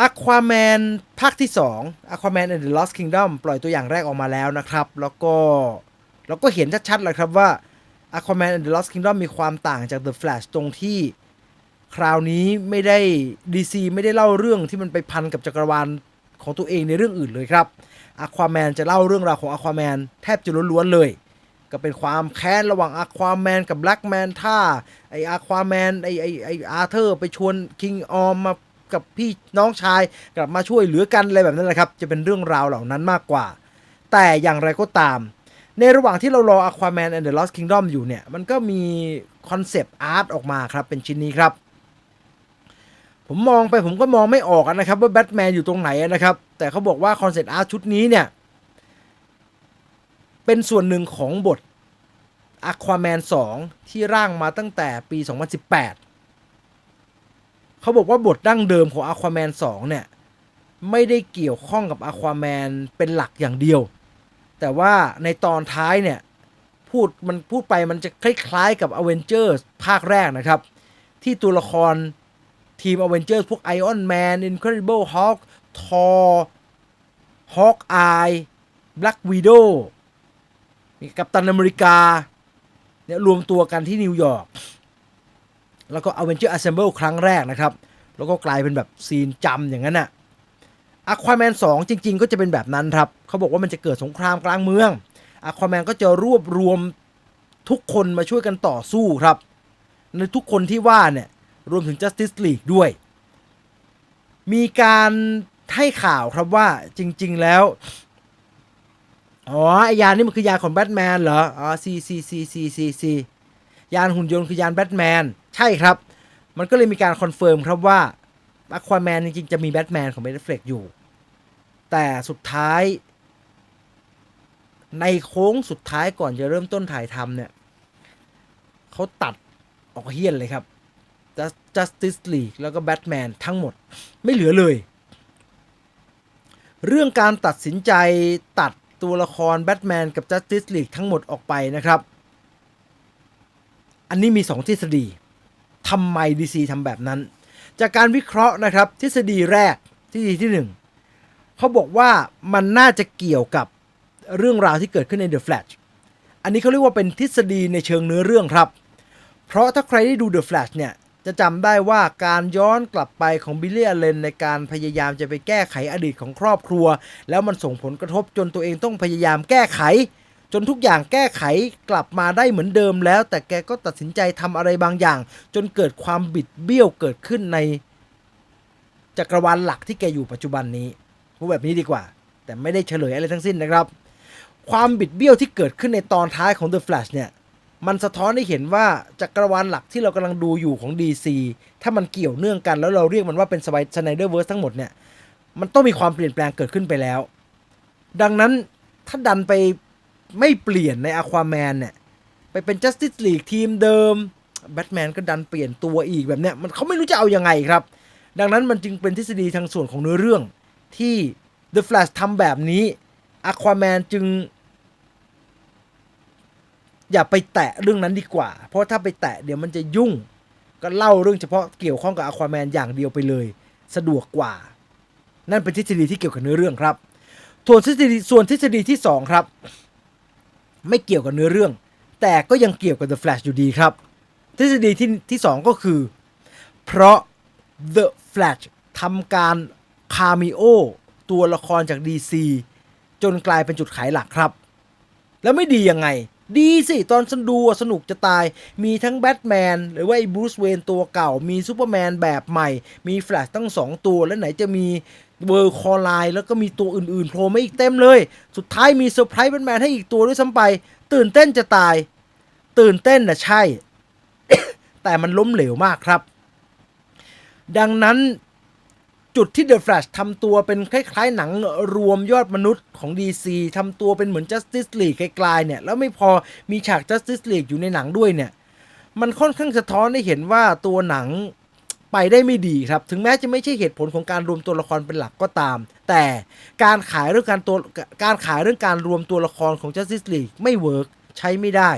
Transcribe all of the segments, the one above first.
Aquaman ภาคที่ 2 Aquaman and the Lost Kingdom ปล่อยตัวอย่างแรกออกมาแล้วนะครับ แล้วก็เราก็เห็นชัดๆเลยครับว่า Aquaman and the Lost Kingdom มีความต่างจาก The Flash ตรงที่คราวนี้ไม่ได้ DC ไม่ได้เล่าเรื่องที่มันไปพันกับจักรวาลของตัวเองในเรื่องอื่นเลยครับ Aquaman จะเล่าเรื่องราวของ Aquaman แทบจะล้วนๆเลย ก็เป็นความแค้นระหว่าง Aquaman กับ Black Manta ไอ้ Aquaman ไอไอไออาร์เธอร์ไปชวน King Orm มา กับพี่น้องชายกลับมาช่วยเหลือกันอะไรแบบนั้นแหละครับ จะเป็นเรื่องราวเหล่านั้นมากกว่า แต่อย่างไรก็ตาม ในระหว่างที่เรารอ Aquaman and the Lost Kingdom อยู่เนี่ย มันก็มีคอนเซปต์อาร์ตออกมาครับ เป็นชิ้นนี้ครับ ผมมองไปผมก็มองไม่ออกนะครับ ว่าแบทแมนอยู่ตรงไหนนะครับ แต่เขาบอกว่าคอนเซปต์อาร์ตชุดนี้เนี่ย เป็นส่วนหนึ่งของบท Aquaman 2 ที่ร่างมาตั้งแต่ปี 2018 เขาบอกว่าบทดั้งเดิมของ Aquaman 2 เนี่ย ไม่ได้เกี่ยวข้องกับ Aquaman เป็นหลักอย่างเดียว แต่ว่าในตอนท้ายเนี่ย พูดมันพูดไปมันจะคล้ายๆกับ Avengers ภาคแรกนะครับ ที่ตัวละครทีม Avengers พวก Iron Man Incredible Hulk Thor Hawkeye Black Widow กัปตันอเมริกาเนี่ยรวมตัวกันที่นิวยอร์ก แล้วก็ Avenger Assemble ครั้งแรกนะครับ แล้วก็กลายเป็นแบบซีนจำอย่างนั้นน่ะ Aquaman 2จริง ๆ ก็จะเป็นแบบนั้นครับ เขาบอกว่ามันจะเกิดสงครามกลางเมือง Aquaman ก็จะรวบรวมทุกคนมาช่วยกันต่อสู้ครับ ในทุกคนที่ว่าเนี่ย รวมถึง Justice League ด้วย มีการให้ข่าวครับว่าจริง ๆ แล้ว อ๋อไอยานนี่มันคือยานของแบทแมนเหรอ อ๋อซีซีซีซีซีซียานหุ่นยนต์คือยานแบทแมน ใช่ครับ มันก็เลยมีการคอนเฟิร์มครับว่าอควาแมนจริงๆ จะมีแบทแมนของเบนเฟลกอยู่ แต่สุดท้าย ในโค้งสุดท้ายก่อนจะเริ่มต้นถ่ายทำเนี่ยเขาตัดออกเฮี้ยนเลยครับ Just- Justice League แล้วก็แบทแมนทั้งหมดไม่เหลือเลย เรื่องการตัดสินใจตัดตัวละครแบทแมนกับ Justice League ทั้งหมดออกไปนะครับ อันนี้มี 2 ทฤษฎี ทำไม DC ทำแบบนั้น จากการวิเคราะห์นะครับ ทฤษฎีแรกทฤษฎีที่ 1เขาบอกว่ามันน่าจะเกี่ยวกับเรื่องราวที่เกิดขึ้นใน The Flash อันนี้เขาเรียกว่าเป็นทฤษฎีในเชิงเนื้อเรื่องครับ เพราะถ้าใครได้ดู The Flash เนี่ยจะจำได้ว่าการย้อนกลับไปของบิลเลียเลนในการพยายามจะไปแก้ไขอดีตของครอบครัว แล้วมันส่งผลกระทบจนตัวเองต้องพยายามแก้ไข จนทุกอย่างแก้ไขกลับมาได้เหมือนเดิมแล้ว แต่แกก็ตัดสินใจทำอะไรบางอย่าง จนเกิดความบิดเบี้ยวเกิดขึ้นใน จักรวาลหลักที่แกอยู่ปัจจุบันนี้พูดแบบนี้ดีกว่า แต่ไม่ได้เฉลยอะไรทั้งสิ้นนะครับ ความบิดเบี้ยวที่เกิดขึ้นในตอนท้ายของ The Flash เนี่ยมันสะท้อนให้เห็นว่าจักรวาลหลักที่เรากำลังดูอยู่ของ DC ถ้ามันเกี่ยวเนื่องกันแล้วเราเรียกมันว่าเป็นสไนเดอร์เวิร์สทั้งหมดเนี่ย มันต้องมีความเปลี่ยนแปลงเกิดขึ้นไปแล้ว ดังนั้นถ้าดันไป ไม่เปลี่ยนใน Aquaman เนี่ยไปเป็น Justice League ทีมเดิมแบทแมนก็ดันเปลี่ยนตัวอีกแบบเนี้ยมันเขาไม่รู้จะเอายังไงครับ ดังนั้นมันจึงเป็นทฤษฎีทางส่วนของเนื้อเรื่องที่ The Flash ทำแบบนี้ Aquaman จึง อย่าไปแตะเรื่องนั้นดีกว่า เพราะถ้าไปแตะเดี๋ยวมันจะยุ่ง ก็เล่าเรื่องเฉพาะเกี่ยวข้องกับอควาแมนอย่างเดียวไปเลย สะดวกกว่า นั่นเป็นทฤษฎีที่เกี่ยวกับเนื้อเรื่องครับส่วนทฤษฎีส่วนทฤษฎีที่สองครับ ไม่เกี่ยวกับเนื้อเรื่อง แต่ก็ยังเกี่ยวกับ The Flash อยู่ดีครับ ทฤษฎีที่ที่สองก็คือ เพราะ The Flash ทำการคา m ม o ตัวละครจาก DC จนกลายเป็นจุดขายหลักครับ แล้วไม่ดียังไง ดีสิตอนฉันดูอะสนุกจะตาย มีทั้งแบทแมนหรือว่าไอ้บรูซเวนตัวเก่า มีซูเปอร์แมนแบบใหม่ มีแฟลชตั้ง 2 ตัว แล้วไหนจะมี เวอร์คอไลน์แล้วก็มีตัวอื่นๆโผล่มาอีกเต็มเลย สุดท้ายมีเซอร์ไพรส์แบทแมนให้อีกตัวด้วยซ้ำไป ตื่นเต้นจะตาย ตื่นเต้นนะใช่ แต่มันล้มเหลวมากครับ ดังนั้นจุดที่ The Flash ทำตัวเป็นคล้ายๆ หนังรวมยอดมนุษย์ของ DC ทำตัวเป็นเหมือน Justice League ไกลๆเนี่ย แล้วไม่พอมีฉาก Justice League อยู่ในหนังด้วยเนี่ย มันค่อนข้างสะท้อนให้เห็นว่าตัวหนัง ไปได้ไม่ดีครับ ถึงแม้จะไม่ใช่เหตุผลของการรวมตัวละครเป็นหลักก็ตาม แต่การขายเรื่องการตัวการขายเรื่องการรวมตัวละครของ Justice League ไม่เวิร์กใช้ไม่ได้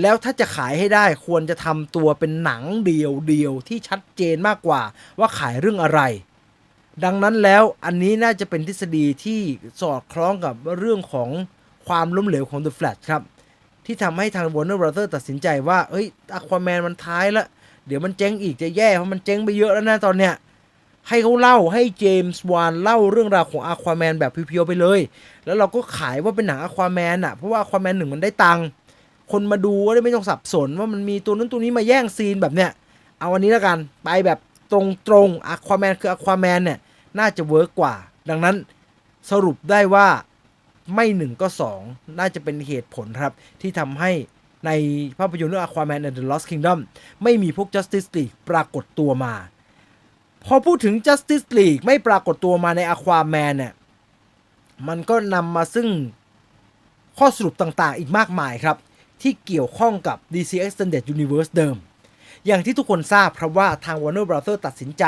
แล้วถ้าจะขายให้ได้ควรจะทำตัวเป็นหนังเดียวเดียวๆที่ชัดเจนมากกว่าว่าขายเรื่องอะไร ดังนั้นแล้วอันนี้น่าจะเป็นทฤษฎีที่สอดคล้องกับเรื่องของความล้มเหลวของ The Flash ครับที่ทำให้ทาง Warner Brother ตัดสินใจว่า เอ้ย Aquaman มันท้ายแล้ว เดี๋ยวมันเจ๊งอีกจะแย่เพราะมันเจ๊งไปเยอะแล้วนะตอนเนี้ยให้เขาเล่าให้เจมส์วานเล่าเรื่องราวของ Aquaman แบบเพียวๆไปเลย แล้วเราก็ขายว่าเป็นหนัง Aquaman อะ เพราะว่า Aquaman หนึ่งมันได้ตังค์คนมาดูก็ได้ไม่ต้องสับสนว่ามันมีตัวนั้นตัวนี้มาแย่งซีนแบบเนี้ยเอาอันนี้แล้วกันไปแบบตรงๆ Aquaman คือ Aquaman เนี่ยน่าจะเวิร์กกว่า ดังนั้นสรุปได้ว่าไม่หนึ่งก็สองน่าจะเป็นเหตุผลครับที่ทำให้ ในภาพยนตร์เรื่อง Aquaman and the Lost Kingdom ไม่มีพวก Justice League ปรากฏตัวมา พอพูดถึง Justice League ไม่ปรากฏตัวมาใน Aquaman เนี่ยมันก็นำมาซึ่งข้อสรุปต่างๆ อีกมากมายครับ ที่เกี่ยวข้องกับ DC Extended Universe เดิม อย่างที่ทุกคนทราบครับว่าทาง Warner Brother ตัดสินใจ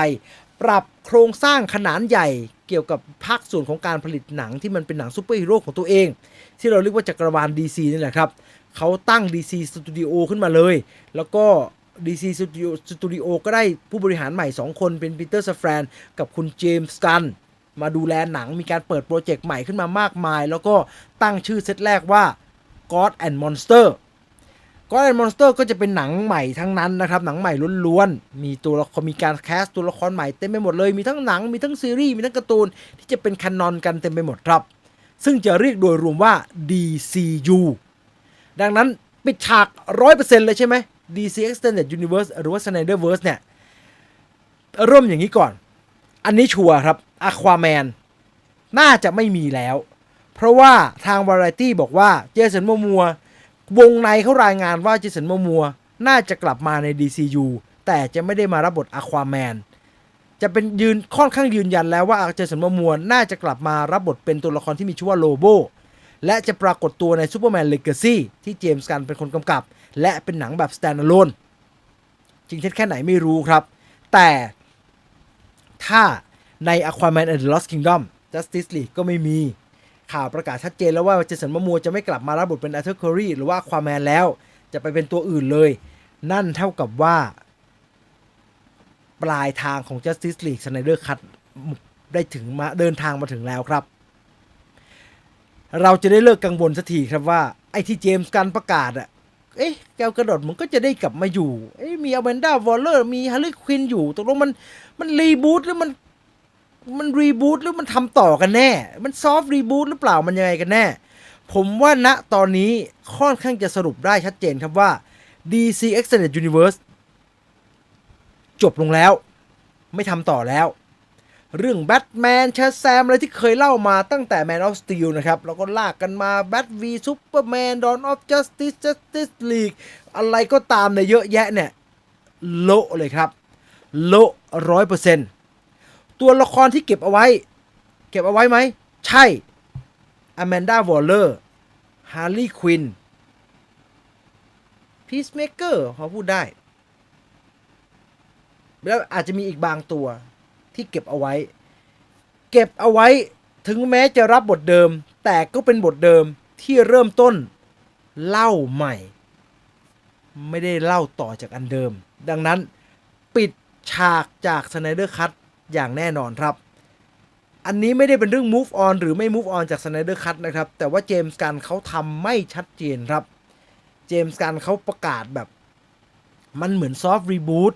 ปรับโครงสร้างขนาดใหญ่เกี่ยวกับภาคส่วนของการผลิตหนังที่มันเป็นหนังซูเปอร์ฮีโร่ของตัวเอง ที่เราเรียกว่าจักรวาล DC นี่แหละครับ เขาตั้ง DC Studio ขึ้นมาเลย แล้วก็ DC Studio Studio ก็ได้ผู้บริหารใหม่ 2 คนเป็นปีเตอร์สแฟรนกับคุณเจมส์กัน มาดูแลหนังมีการเปิดโปรเจกต์ใหม่ขึ้นมามากมาย แล้วก็ตั้งชื่อเซตแรกว่า God and Monster ก็ไอ้มอนสเตอร์ก็จะเป็นหนังใหม่ทั้งนั้นนะครับ หนังใหม่ล้วนๆ มีตัวละครมีการแคสตัวละครใหม่เต็มไปหมดเลย มีทั้งหนัง มีทั้งซีรีส์ มีทั้งการ์ตูน ที่จะเป็นคันนอนกันเต็มไปหมดครับ ซึ่งจะเรียกโดยรวมว่า DCU ดังนั้นปิดฉาก 100%เลยใช่ไหม DC Extended Universe หรือว่า Snyderverse เนี่ย เริ่มอย่างนี้ก่อน อันนี้ชัวร์ครับ Aquaman น่าจะไม่มีแล้ว เพราะว่าทาง Variety บอกว่าเจสันโมมัววงในเขารายงานว่าเจสันโมมัวน่าจะกลับมาใน DCU แต่จะไม่ได้มารับบทอควาแมนจะเป็นยืนค่อนข้างยืนยันแล้วว่าเจสันโมมัวน่าจะกลับมารับบทเป็นตัวละครที่มีชื่อว่าโลโบ และจะปรากฏตัวใน Superman Legacy ที่เจมส์กันเป็นคนกำกับ และเป็นหนังแบบ standalone จริงเท็จแค่ไหนไม่รู้ครับ แต่ถ้าใน Aquaman and the Lost Kingdom Justice League ก็ไม่มี ข่าวประกาศชัดเจนแล้วว่าเจสันมะมัวจะไม่กลับมารับบทเป็นอาร์เธอร์คอรีหรือว่าควาแมนแล้ว จะไปเป็นตัวอื่นเลย นั่นเท่ากับว่า ปลายทางของ Justice League Snyder Cut ได้ถึงมาเดินทางมาถึงแล้วครับ เราจะได้เลิกกังวลสักทีครับว่าไอ้ที่เจมส์กันประกาศอะเอ๊ะแกวกระโดดมันก็จะได้กลับมาอยู่ เอ๊ะมีอเวนด้าวอลเลอร์มีฮาร์ลีควินอยู่ตกลงมันมันรีบูตหรือมันมันรีบูตหรือมันทำต่อกันแน่ มันซอฟต์รีบูตหรือเปล่ามันยังไงกันแน่ ผมว่าณตอนนี้ค่อนข้างจะสรุปได้ชัดเจนครับว่า DC Extended Universe จบลงแล้ว ไม่ทำต่อแล้ว เรื่องแบทแมนชาแซมอะไรที่เคยเล่ามาตั้งแต่ Man of Steel นะครับ แล้วก็ลากกันมา Bat v Superman Dawn of Justice Justice League อะไรก็ตามเนี่ยเยอะแยะเนี่ย โละเลยครับ โละร้อยเปอร์เซ็นต์ตัวละครที่เก็บเอาไว้ เก็บเอาไว้ไหม ใช่อแมนดาวอลเลอร์ฮาร์ลีควินพีซเมเกอร์พอพูดได้ แล้วอาจจะมีอีกบางตัว ที่เก็บเอาไว้ เก็บเอาไว้ถึงแม้จะรับบทเดิม แต่ก็เป็นบทเดิมที่เริ่มต้นเล่าใหม่ ไม่ได้เล่าต่อจากอันเดิม ดังนั้นปิดฉากจากสไนเดอร์คัตอย่างแน่นอนครับ อันนี้ไม่ได้เป็นเรื่อง move on หรือไม่ move on จาก Snyder Cut นะครับ แต่ว่าเจมส์กันเขาทำไม่ชัดเจนครับ เจมส์กันเขาประกาศแบบ มันเหมือน soft reboot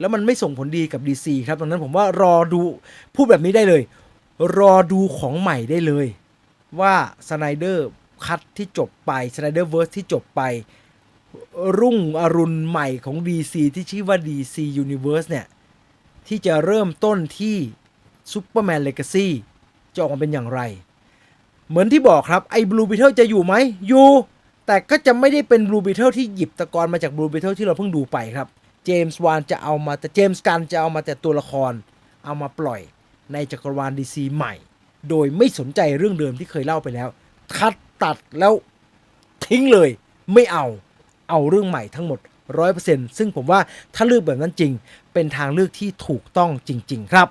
แล้วมันไม่ส่งผลดีกับ DC ครับดังนั้นผมว่ารอดูพูดแบบนี้ได้เลย รอดูของใหม่ได้เลย ว่า Snyder Cut ที่จบไป Snyder Verse ที่จบไป รุ่งอรุณใหม่ของ DC ที่ชื่อว่า DC Universe เนี่ย ที่จะเริ่มต้นที่ Superman Legacy จะออกมาเป็นอย่างไร เหมือนที่บอกครับ ไอ้ Blue Beetle จะอยู่ไหมอยู่แต่ก็จะไม่ได้เป็น Blue Beetle ที่หยิบตะกอนมาจาก Blue Beetle ที่เราเพิ่งดูไปครับ เจมส์วานจะเอามาแต่เจมส์กันจะเอามาแต่ตัวละคร เอามาปล่อยในจักรวาลดีซีใหม่ โดยไม่สนใจเรื่องเดิมที่เคยเล่าไปแล้ว คัดตัดแล้วทิ้งเลย ไม่เอาเอาเรื่องใหม่ทั้งหมด100%ซึ่งผมว่าถ้าเลือกแบบนั้นจริง เป็นทางเลือกที่ถูกต้องจริง ๆ ครับ